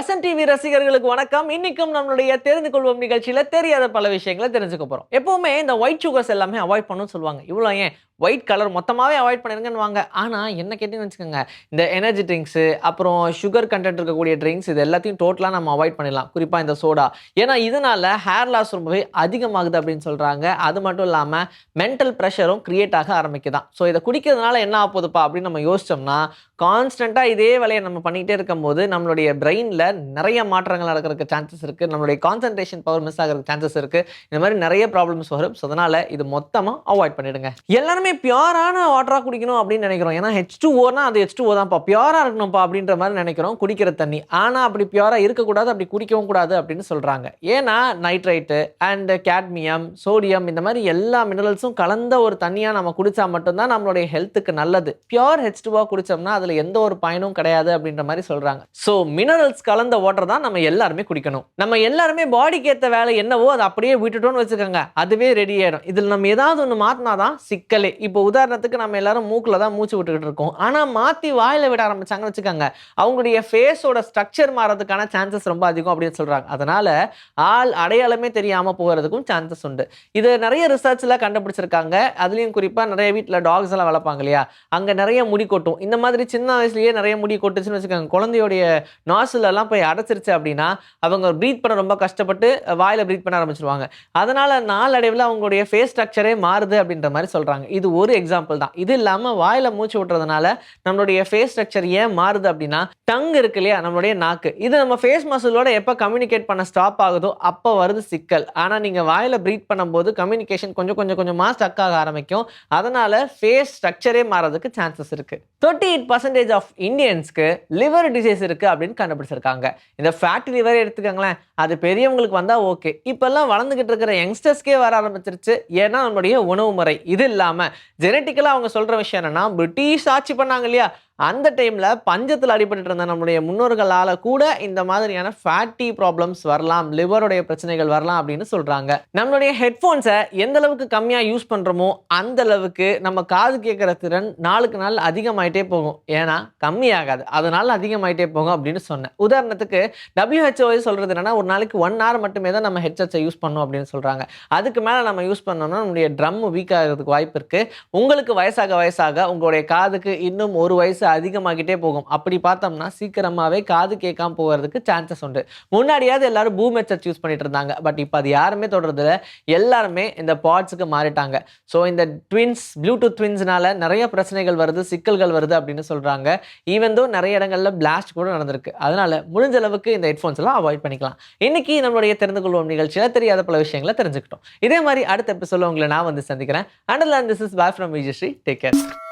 Vasan TV ரசிகர்களுக்கு வணக்கம். இன்னைக்கும் நம்மளுடைய தெரிந்து கொள்வோம் நிகழ்ச்சியில தெரியாத பல விஷயங்களை தெரிஞ்சுக்க போறோம். எப்பவுமே இந்த ஒயிட் சுகர்ஸ் எல்லாமே அவாய்ட் பண்ணணும்னு சொல்லுவாங்க. இவ்வளோ ஏன்? ஒயிட் கலர் மொத்தமாகவே அவாய்ட் பண்ணிருங்கன்னு வாங்க. ஆனால் என்ன கேட்டீங்கன்னு வச்சுக்கோங்க இந்த எனர்ஜி ட்ரிங்க்ஸு அப்புறம் சுகர் கண்டென்ட் இருக்கக்கூடிய ட்ரிங்க்ஸ் இது எல்லாத்தையும் டோட்டலாக நம்ம அவாய்ட் பண்ணிடலாம். குறிப்பாக இந்த சோடா ஏன்னா இதனால ஹேர் லாஸ் ரொம்பவே அதிகமாகுது அப்படின்னு சொல்கிறாங்க அது மட்டும் இல்லாமல் மென்டல் ப்ரெஷரும் க்ரியேட் ஆக ஆரம்பிக்குதான். ஸோ இதை குடிக்கிறதுனால என்ன ஆகுதுப்பா அப்படின்னு நம்ம யோசிச்சோம்னா கான்ஸ்டண்ட்டாக இதே வேலையை நம்ம பண்ணிகிட்டே இருக்கும்போது நம்மளுடைய பிரெயினில் நிறைய மாற்றங்கள் நடக்கிறதுக்கு சான்சஸ் இருக்குது நம்மளுடைய கான்சன்ட்ரேஷன் பவர் மிஸ் ஆகிறதுக்கு சான்சஸ் இருக்குது இந்த மாதிரி நிறைய ப்ராப்ளம்ஸ் வரும். ஸோ அதனால் இது மொத்தமாக அவாய்ட் பண்ணிடுங்க. எல்லாருமே பியூரான வாட்டராக குடிக்கணும் அப்படின்னு நினைக்கிறோம். ஏன்னா ஹெச் டூ ஓனா அது ஹெச் டூ ஓ தான்ப்பா. பியூராக இருக்கணும்ப்பா அப்படின்ற மாதிரி நினைக்கிறோம். குடிக்கிற தண்ணி. ஆனால் அப்படி பியூராக இருக்கக்கூடாது அப்படி குடிக்கவும் கூடாது அப்படின்னு சொல்கிறாங்க ஏன்னா நைட்ரைட்டு அண்ட் கேட்மியம் சோடியம் இந்த மாதிரி எல்லா மினரல்ஸும் கலந்த ஒரு தண்ணியாக நம்ம குடித்தா மட்டும்தான் நம்மளுடைய ஹெல்த்துக்கு நல்லது. பியூர் ஹெச் டூவாக குடித்தோம்னா அதில் எந்த ஒரு பயனும் கிடையாது அப்படின்ற மாதிரி சொல்கிறாங்க ஸோ மினரல்ஸ் கலந்த வாட்டர் தான் நம்ம எல்லாருமே குடிக்கணும். நம்ம எல்லாருமே பாடிக்கு ஏற்ற வேலை என்னவோ அதை அப்படியே விட்டுட்டோம்னு வச்சுக்கோங்க. அதுவே ரெடி ஆயிடும். இதில் நம்ம ஏதாவது ஒன்று மாற்றினா தான் சிக்கலே. இப்போ உதாரணத்துக்கு நம்ம எல்லாரும் மூக்கில் தான் மூச்சு விட்டுக்கிட்டு இருக்கோம். ஆனால் மாற்றி வாயில் விட ஆரம்பிச்சாங்கன்னு வச்சுக்கோங்க. அவங்களுடைய ஃபேஸோட ஸ்ட்ரக்சர் மாறதுக்கான சான்சஸ் ரொம்ப அதிகம் அப்படின்னு சொல்கிறாங்க அதனால ஆள் அடையாளமே தெரியாமல் போகிறதுக்கும் சான்சஸ் உண்டு. இது நிறைய ரிசர்ச்சில் கண்டுபிடிச்சிருக்காங்க. அதுலேயும் குறிப்பாக நிறைய வீட்டில் டாக்ஸ் எல்லாம் வளர்ப்பாங்க இல்லையா? அங்கே நிறைய முடி கொட்டும். இந்த மாதிரி சின்ன வயசுலேயே நிறைய முடி கொட்டுச்சுன்னு வச்சுக்கோங்க. குழந்தையோடைய நாசிலெல்லாம் போய் அடைச்சிருச்சு அப்படின்னா அவங்க ப்ரீத் பண்ண ரொம்ப கஷ்டப்பட்டு வாயில் ப்ரீத் பண்ண ஆரம்பிச்சிருவாங்க. அதனால் நாளடைவில் அவங்களுடைய ஃபேஸ் ஸ்ட்ரக்சரே மாறுது அப்படின்ற மாதிரி சொல்கிறாங்க இது ஒரு எக்ஸாம்பிள் தான். இது இல்லாமல் வாயில் மூச்சு விட்டுறதுனால நம்மளுடைய ஃபேஸ் ஸ்ட்ரக்சர் ஏன் மாறுது அப்படின்னா டங் இருக்கு இல்லையா? நம்மளுடைய நாக்கு. இது நம்ம ஃபேஸ் மசிலோட எப்போ கம்யூனிகேட் பண்ண ஸ்டாப் ஆகுதோ அப்போ வருது சிக்கல். ஆனால் நீங்கள் வாயில் ப்ரீத் பண்ணும்போது கம்யூனிகேஷன் கொஞ்சம் கொஞ்சம் கொஞ்சமாக ஸ்டக் ஆக ஆரம்பிக்கும். அதனால ஃபேஸ் ஸ்ட்ரக்சரே மாறதுக்கு சான்சஸ் இருக்குது தேர்ட்டி எயிட் பர்சன்டேஜ் ஆஃப் இந்தியன்ஸ்க்கு லிவர் டிசீஸ் இருக்குது அப்படின்னு கண்டுபிடிச்சிருக்காங்க. இந்த ஃபேட்டி லிவர் எடுத்துக்கோங்களேன். அது பெரியவங்களுக்கு வந்தால் ஓகே இப்போல்லாம் வளர்ந்துக்கிட்டு இருக்கிற யங்ஸ்டர்ஸ்க்கே வர ஆரம்பிச்சிருச்சு. ஏன்னா நம்மளுடைய உணவு முறை. இது இல்லாமல் ஜெனட்டிக்கலாக அவங்க சொல்கிற விஷயம் என்னென்னா பிரிட்டிஷ் ஆட்சி பண்ணாங்க இல்லையா? அந்த டைமில் பஞ்சத்தில் அடிபட்டு இருந்த நம்மளுடைய முன்னோர்களால் கூட இந்த மாதிரியான ஃபேட்டி ப்ராப்ளம்ஸ் வரலாம் லிவருடைய பிரச்சனைகள் வரலாம் அப்படின்னு சொல்கிறாங்க நம்மளுடைய ஹெட்ஃபோன்ஸை எந்த அளவுக்கு கம்மியாக யூஸ் பண்ணுறோமோ அந்த அளவுக்கு நம்ம காது கேட்குற திறன் நாளுக்கு நாள் அதிகமாயிட்டே போகும். ஏன்னா கம்மியாகாது. அதனால அதிகமாயிட்டே போகும் அப்படின்னு சொன்னேன். உதாரணத்துக்கு டபிள்யூஹெச்ஓ சொல்கிறது என்னன்னா ஒரு நாளைக்கு ஒன் ஹவர் மட்டுமே தான் நம்ம ஹெட்செட்ஸை யூஸ் பண்ணோம் அப்படின்னு சொல்கிறாங்க அதுக்கு மேலே நம்ம யூஸ் பண்ணோம்னா நம்மளுடைய ட்ரம் வீக் ஆகிறதுக்கு வாய்ப்பு இருக்குது உங்களுக்கு வயசாக வயசாக உங்களுடைய காதுக்கு இன்னும் ஒரு வயசு அதிகமாகிட்டே போகும். அப்படி பார்த்தோம்னா சீக்கிரமாகவே காது கேட்காம போகிறதுக்கு சான்சஸ் உண்டு. முன்னாடியாவது எல்லாரும் பூம் ஹெட்செட் யூஸ் பண்ணிட்டு இருந்தாங்க. பட் இப்போ அது யாருமே தொடர்றதில்ல எல்லாருமே இந்த பாட்ஸுக்கு மாறிட்டாங்க. ஸோ இந்த ட்வின்ஸ் ப்ளூடூத் ட்வின்ஸ்னால நிறைய பிரச்சனைகள் வருது சிக்கல்கள் வருது அப்படின்னு சொல்கிறாங்க ஈவன் தோ நிறைய இடங்களில் பிளாஸ்ட் கூட நடந்திருக்கு. அதனால முடிஞ்ச அளவுக்கு இந்த ஹெட்ஃபோன்ஸ் எல்லாம் அவாய்ட் பண்ணிக்கலாம். இன்னைக்கு நம்மளுடைய தெரிந்து கொள்வோம் நிகழ்ச்சியில் தெரியாத பல விஷயங்களை தெரிஞ்சுக்கிட்டோம். இதே மாதிரி அடுத்த எபிசோட உங்களை நான் வந்து சந்திக்கிறேன். And this is bye from Vijayashree take care